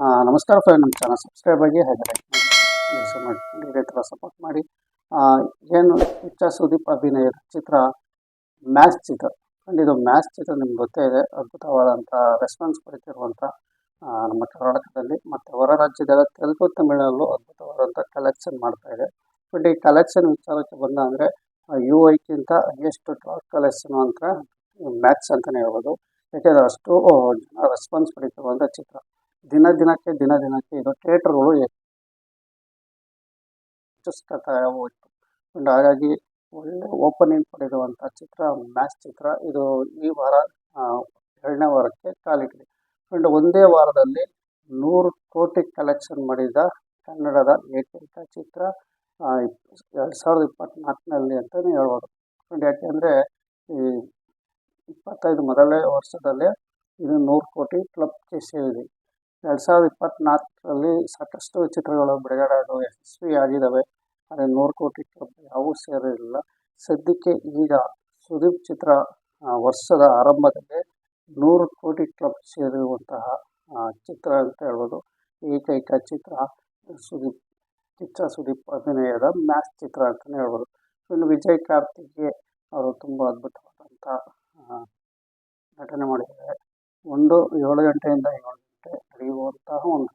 ನಮಸ್ಕಾರ ಫ್ರೆಂಡ್ ನಮ್ಮ channel subscribe ಆಗಿ ಹಾಗೆ ಲೈಕ್ ಮಾಡಿ ಇದೇ ಥರ ಸಪೋರ್ಟ್ ಮಾಡಿ. ಏನು ಕಿಚ್ಚ ಸುದೀಪ್ ಅಭಿನಯದ ಚಿತ್ರ, ಮ್ಯಾಚ್ ಚಿತ್ರ. ಆ್ಯಂಡ್ ಇದು ಮ್ಯಾಚ್ ಚಿತ್ರ ನಿಮ್ಗೆ ಗೊತ್ತೇ ಇದೆ. ಅದ್ಭುತವಾದಂಥ ರೆಸ್ಪಾನ್ಸ್ ಪಡಿತಿರುವಂಥ ನಮ್ಮ ಕರ್ನಾಟಕದಲ್ಲಿ ಮತ್ತು ಹೊರ ರಾಜ್ಯದೆಲ್ಲ ತೆಲುಗು, ತಮಿಳಲ್ಲೂ ಅದ್ಭುತವಾದಂಥ ಕಲೆಕ್ಷನ್ ಮಾಡ್ತಾ ಇದೆ. ಬಟ್ ಈ ಕಲೆಕ್ಷನ್ ವಿಚಾರಕ್ಕೆ ಬಂದ ಅಂದರೆ ಯು ಐಕ್ಕಿಂತ ಎಷ್ಟು ಟಾಪ್ ಕಲೆಕ್ಷನ್ ಅಂತ, ಮ್ಯಾಚ್ ಅಂತಲೇ ಹೇಳ್ಬೋದು. ಯಾಕೆಂದರೆ ಅಷ್ಟು ಜನ ರೆಸ್ಪಾನ್ಸ್ ಪಡಿತಿರುವಂಥ ಚಿತ್ರ. ದಿನ ದಿನಕ್ಕೆ ದಿನ ದಿನಕ್ಕೆ ಇದು ಥಿಯೇಟರ್ಗಳು ಹೆಚ್ಚಿಸ್ತಾ ಹೋಯ್ತು ಅಂಡ್ ಹಾಗಾಗಿ ಒಳ್ಳೆ ಓಪನಿಂಗ್ ಪಡೆದಿರುವಂಥ ಚಿತ್ರ ಮ್ಯಾಚ್ ಚಿತ್ರ, ಇದು ಈ ವಾರ ಎರಡನೇ ವಾರಕ್ಕೆ ಕಾಲಿಟ್ಟಿದೆ. ಅಂಡ್ ಒಂದೇ ವಾರದಲ್ಲಿ ನೂರು ಕೋಟಿ ಕಲೆಕ್ಷನ್ ಮಾಡಿದ ಕನ್ನಡದ ಏಕೈಕ ಚಿತ್ರ ಎರಡು ಸಾವಿರದ ಇಪ್ಪತ್ತ್ನಾಲ್ಕನಲ್ಲಿ ಅಂತಲೇ ಹೇಳ್ಬೋದು. ಅಂಡ್ ಯಾಕೆಂದರೆ ಈ ಇಪ್ಪತ್ತೈದು ಮೊದಲನೇ ವರ್ಷದಲ್ಲೇ ಇದು ನೂರು ಕೋಟಿ ಕ್ಲಬ್ಗೆ ಸೇರಿದೆ. ಎರಡು ಸಾವಿರದ ಇಪ್ಪತ್ತ್ನಾಲ್ಕರಲ್ಲಿ ಸಾಕಷ್ಟು ಚಿತ್ರಗಳು ಬಿಡುಗಡೆ ಯಶಸ್ವಿಯಾಗಿದ್ದಾವೆ. ಆದರೆ ನೂರು ಕೋಟಿ ಕ್ಲಬ್ ಯಾವೂ ಸೇರಿರಲಿಲ್ಲ. ಸದ್ಯಕ್ಕೆ ಈಗ ಸುದೀಪ್ ಚಿತ್ರ ವರ್ಷದ ಆರಂಭದಲ್ಲಿ ನೂರು ಕೋಟಿ ಕ್ಲಬ್ ಸೇರಿರುವಂತಹ ಚಿತ್ರ ಅಂತ ಹೇಳ್ಬೋದು. ಏಕೈಕ ಚಿತ್ರ ಸುದೀಪ್ ಕಿಚ್ಚ ಸುದೀಪ್ ಅಭಿನಯದ ಮ್ಯಾಚ್ ಚಿತ್ರ ಅಂತಲೇ ಹೇಳ್ಬೋದು. ಇನ್ನು ವಿಜಯ್ ಕಾರ್ತಿಕ್ಗೆ ಅವರು ತುಂಬ ಅದ್ಭುತವಾದಂಥ ನಟನೆ ಮಾಡಿದ್ದಾರೆ. ಒಂದು ಏಳು ಗಂಟೆಯಿಂದ ನಡೆಯುವಂತಹ ಒಂದು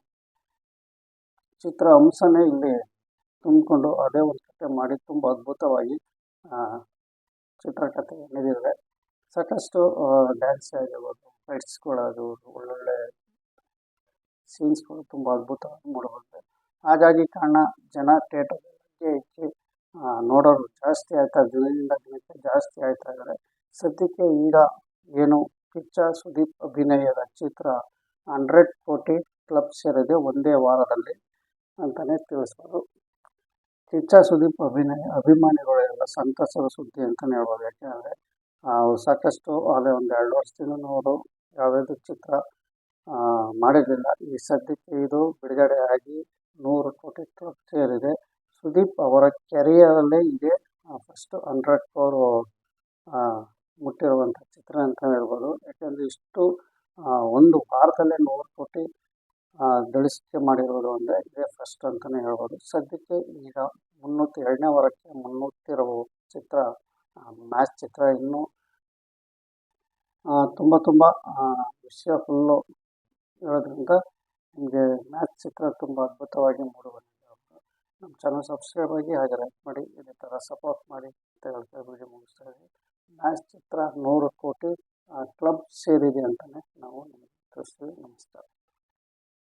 ಚಿತ್ರ ಅಂಶನೇ ಇಲ್ಲಿ ತುಂಬಿಕೊಂಡು ಅದೇ ಒಂದು ಕತೆ ಮಾಡಿ ತುಂಬ ಅದ್ಭುತವಾಗಿ ಚಿತ್ರಕಥೆ ನಡೆದಿದೆ ಸಾಕಷ್ಟು ಡ್ಯಾನ್ಸ್ ಆಗಿರ್ಬೋದು ಫೈಟ್ಸ್ಗಳಾಗಿರ್ಬೋದು ಒಳ್ಳೊಳ್ಳೆ ಸೀನ್ಸ್ಗಳು ತುಂಬ ಅದ್ಭುತವಾಗಿ ಮೂಡಿಬರುತ್ತೆ ಹಾಗಾಗಿ ಕಾರಣ, ಜನ ಥಿಯೇಟರ್ಗೆ ಹೆಚ್ಚಿ ನೋಡೋರು ಜಾಸ್ತಿ ಆಯ್ತಾ, ದಿನದಿಂದ ದಿನಕ್ಕೆ ಜಾಸ್ತಿ ಆಯ್ತಾ ಇದ್ದಾರೆ. ಸದ್ಯಕ್ಕೆ ಈಗ ಏನು ಕಿಚ್ಚ ಸುದೀಪ್ ಅಭಿನಯದ ಚಿತ್ರ ಹಂಡ್ರೆಡ್ ಕೋಟಿ ಕ್ಲಬ್ ಸೇರಿದೆ ಒಂದೇ ವಾರದಲ್ಲಿ ಅಂತಲೇ ತಿಳಿಸ್ಬೋದು. ಕಿಚ್ಚ ಸುದೀಪ್ ಅಭಿನಯ ಅಭಿಮಾನಿಗಳೆಲ್ಲ ಸಂತಸದ ಸುದ್ದಿ ಅಂತಲೇ ಹೇಳ್ಬೋದು. ಯಾಕೆಂದರೆ ಸಾಕಷ್ಟು ಅಲ್ಲೇ ಒಂದು ಎರಡು ವರ್ಷದಿಂದ ಅವರು ಯಾವುದಾದ್ರು ಚಿತ್ರ ಮಾಡಿರಲಿಲ್ಲ. ಈ ಸದ್ಯಕ್ಕೆ ಇದು ಬಿಡುಗಡೆ ಆಗಿ ನೂರು ಕೋಟಿ ಕ್ಲಬ್ ಸೇರಿದೆ. ಸುದೀಪ್ ಅವರ ಕೆರಿಯರಲ್ಲೇ ಇದೆ. ಫಸ್ಟು ಹಂಡ್ರೆಡ್ ಕ್ರೋರು ಮುಟ್ಟಿರುವಂಥ ಚಿತ್ರ ಅಂತ ಹೇಳ್ಬೋದು. ಯಾಕೆಂದರೆ ಇಷ್ಟು ಒಂದು ವಾರದಲ್ಲೇ ನೂರು ಕೋಟಿ ಗಳಿಸಿಕೆ ಮಾಡಿರೋದು ಅಂದರೆ ಇದೇ ಫಸ್ಟ್ ಅಂತಲೇ ಹೇಳ್ಬೋದು. ಸದ್ಯಕ್ಕೆ ಈಗ ಮುನ್ನೂತ್ತ ಎರಡನೇ ವಾರಕ್ಕೆ ಮುನ್ನೂತ್ತಿರುವ ಚಿತ್ರ ಮ್ಯಾಚ್ ಚಿತ್ರ ಇನ್ನೂ ತುಂಬ ತುಂಬ ವಿಷಯ ಫುಲ್ಲು ಇರೋದ್ರಿಂದ ನಿಮಗೆ ಮ್ಯಾಚ್ ಚಿತ್ರ ತುಂಬ ಅದ್ಭುತವಾಗಿ ಮೂಡಿಬಂದಿದೆ. ನಮ್ಮ ಚಾನಲ್ ಸಬ್ಸ್ಕ್ರೈಬ್ ಆಗಿ ಹಾಗೆ ಲೈಕ್ ಮಾಡಿ, ಇದೇ ಥರ ಸಪೋರ್ಟ್ ಮಾಡಿ ಅಂತ ಹೇಳ್ತಾ ವಿಡಿಯೋ ಮುಗಿಸ್ತಾ ಇದ್ದೀವಿ ಮ್ಯಾಚ್ ಚಿತ್ರ ನೂರು ಕೋಟಿ ಕ್ಲಬ್ ಸೇರಿದೆ ಅಂತಲೇ ನಾವು ನಿಮಗೆ ತಿಳಿಸ್ತೀವಿ ನಮಸ್ಕಾರ